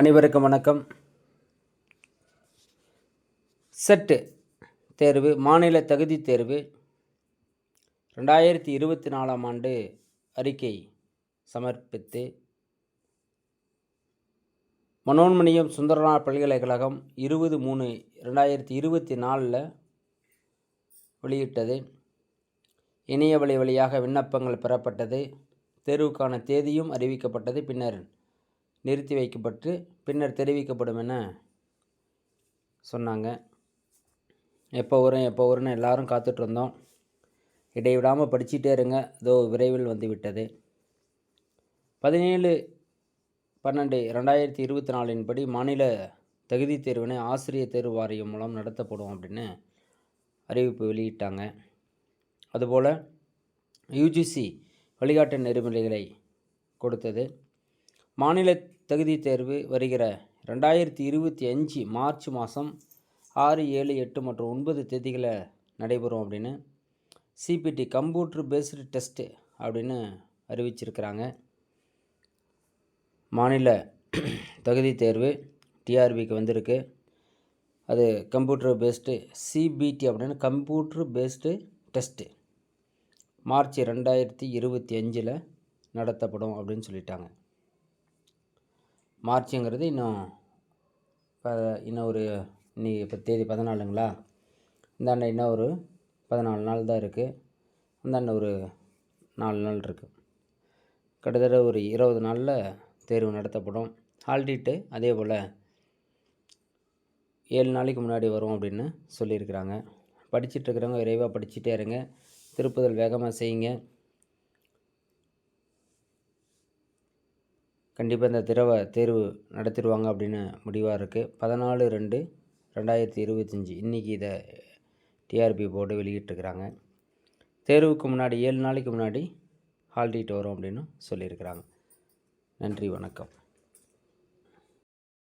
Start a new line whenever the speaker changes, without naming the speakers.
அனைவருக்கும் வணக்கம். செட்டு தேர்வு மாநில தகுதி தேர்வு ரெண்டாயிரத்தி இருபத்தி நாலாம் ஆண்டு அறிக்கை சமர்ப்பித்து மனோன்மணியம் சுந்தரனார் பல்கலைக்கழகம் இருபது மூணு ரெண்டாயிரத்தி இருபத்தி நாலில் வெளியிட்டது. இணைய வழி வழியாக விண்ணப்பங்கள் பெறப்பட்டது. தேர்வுக்கான தேதியும் அறிவிக்கப்பட்டது. பின்னர் நிறுத்தி வைக்கப்பட்டு பின்னர் தெரிவிக்கப்படும் என சொன்னாங்க. எப்போ வரும் எப்போ வரும்னு எல்லாரும் காத்துட்ருந்தோம் இடைவிடாமல் படிச்சுட்டே இருங்க. இதோ விரைவில் வந்துவிட்டது. பதினேழு பன்னெண்டு ரெண்டாயிரத்தி இருபத்தி நாலின் படி மாநில தகுதி தேர்வினை ஆசிரியர் தேர்வு வாரியம் மூலம் நடத்தப்படும் அப்படின்னு அறிவிப்பு வெளியிட்டாங்க. அதுபோல் யூஜிசி வழிகாட்டு நெறிமுறைகளை கொடுத்தது. மாநில தகுதி தேர்வு வருகிற ரெண்டாயிரத்தி இருபத்தி அஞ்சு மார்ச் மாதம் ஆறு ஏழு எட்டு மற்றும் ஒன்பது தேதிகளை நடைபெறும் அப்படின்னு சிபிடி கம்ப்யூட்ரு பேஸ்டு டெஸ்ட்டு அப்படின்னு அறிவிச்சிருக்கிறாங்க. மாநில தகுதி தேர்வு டிஆர்பிக்கு வந்திருக்கு. அது கம்ப்யூட்டர் பேஸ்டு சிபிடி அப்படின்னு கம்ப்யூட்ரு பேஸ்டு டெஸ்ட்டு மார்ச் ரெண்டாயிரத்தி இருபத்தி அஞ்சில் நடத்தப்படும் அப்படின்னு சொல்லிட்டாங்க. மார்ச்சுங்கிறது இன்னும் இப்போ இன்னும் ஒரு இன்றைக்கி இப்போ தேதி பதினாலுங்களா? இந்தாண்ட இன்னும் ஒரு பதினாலு நாள் தான் இருக்குது இந்தாண்ட ஒரு நாலு நாள் இருக்குது கிட்டத்தட்ட ஒரு இருபது நாளில் தேர்வு நடத்தப்படும். ஆல்டிட்டு அதே போல் ஏழு நாளைக்கு முன்னாடி வரும் அப்படின்னு சொல்லியிருக்கிறாங்க. படிச்சுட்டு இருக்கிறவங்க விரைவாக படிச்சுட்டே இருங்க. திருப்புதல் வேகமாக செய்யுங்க. கண்டிப்பாக இந்த திரவ தேர்வு நடத்திடுவாங்க அப்படின்னு முடிவாக இருக்குது பதினாலு ரெண்டு ரெண்டாயிரத்தி இருபத்தஞ்சி இன்றைக்கி இதை டிஆர்பி போர்டு வெளியிட்டிருக்கிறாங்க. தேர்வுக்கு முன்னாடி ஏழு நாளைக்கு முன்னாடி ஹால் டீட் வரும் அப்படின்னு சொல்லியிருக்கிறாங்க. நன்றி வணக்கம்.